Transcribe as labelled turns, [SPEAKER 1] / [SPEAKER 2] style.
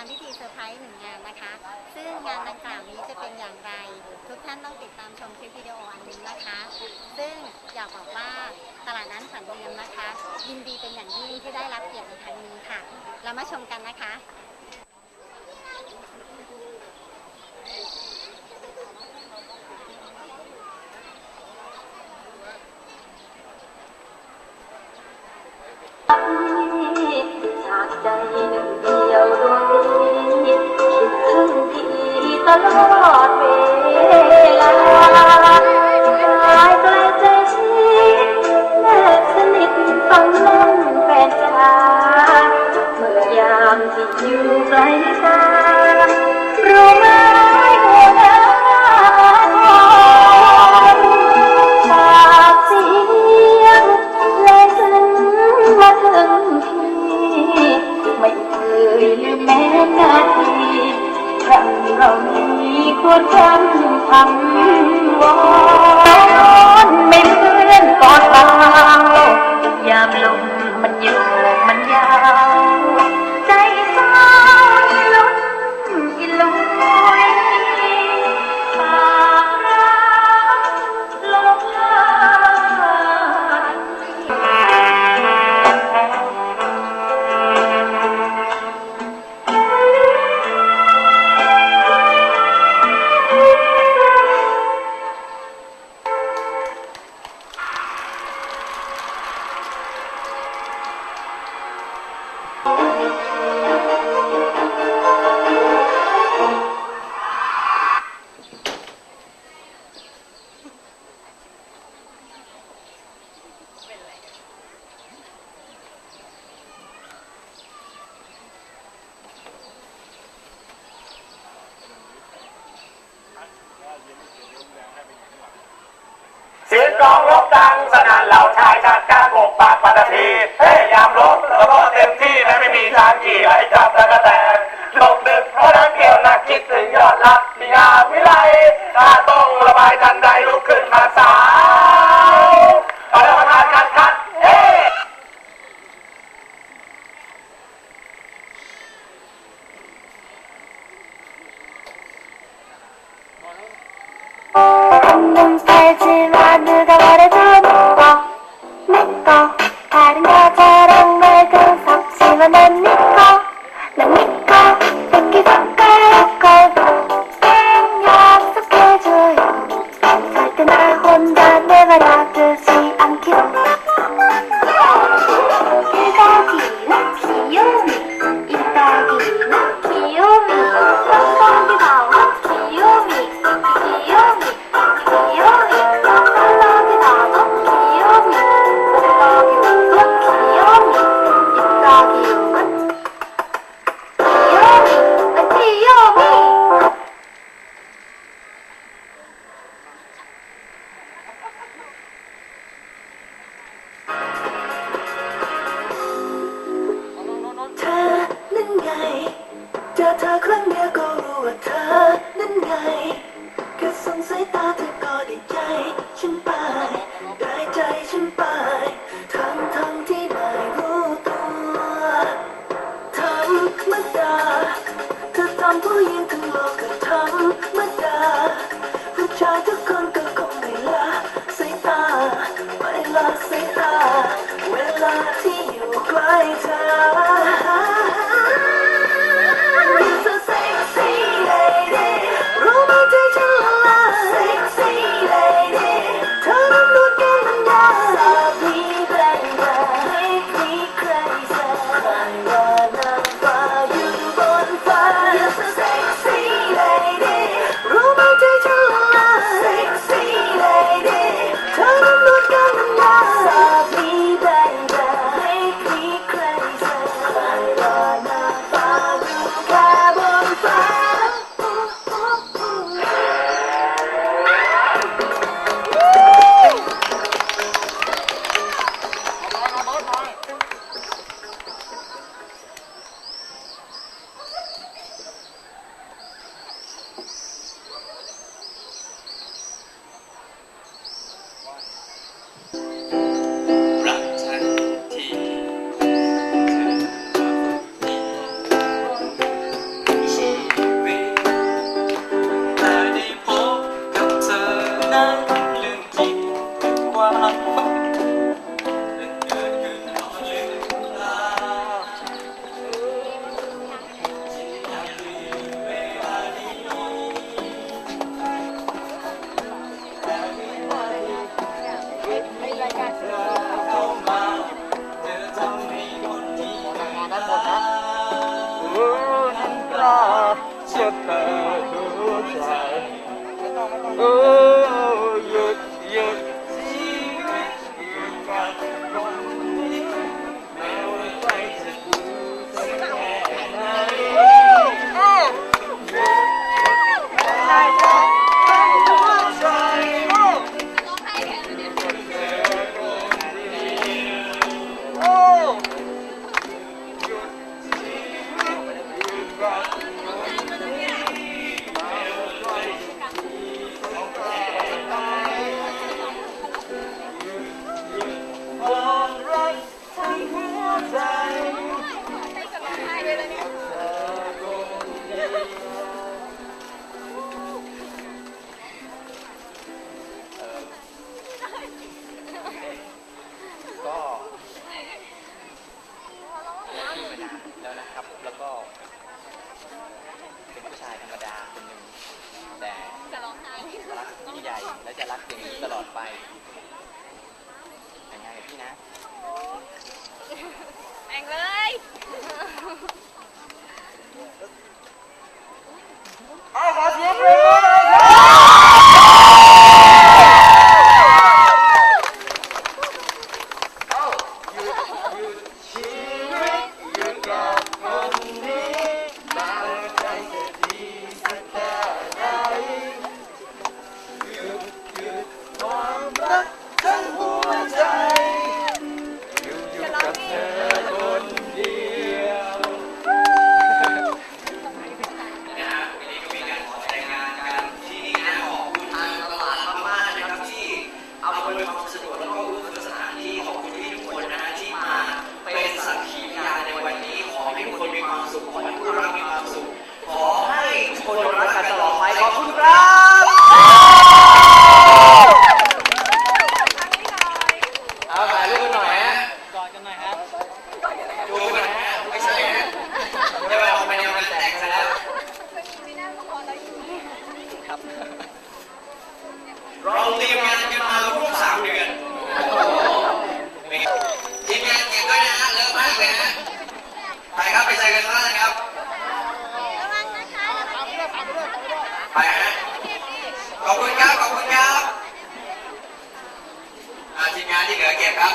[SPEAKER 1] านพิธีเซอร์ไพรส์หนึ่งงานนะคะ ซึ่งงานดังกล่าวนี้จะเป็นอย่างไร ทุกท่านต้องติดตามชมคลิปวิดีโออันนี้นะคะ ซึ่งอยากบอกว่าตลาดนั้นสันเดียมนะคะ ยินดีเป็นอย่างยิ่งที่ได้รับเกียรติในครั้งนี้ค่ะ เรามาชมกันนะคะ
[SPEAKER 2] เสียงกลอง
[SPEAKER 3] รบดังสนั่นเหล่าชายชาติ กล้าโบกปากปัตตีพยายามลบแล้วก็เต็มที่นะไม่มีทางขี่ไหลจับตะกะแตนลบดึกเพราะนักเกี่ยวนักคิดถึงยอดรักมีงาวิไลถ้าต้องระบายทันใดลุกขึ้นมาสา
[SPEAKER 4] ใ完了 รักอย่างนี้
[SPEAKER 5] ตลอดไป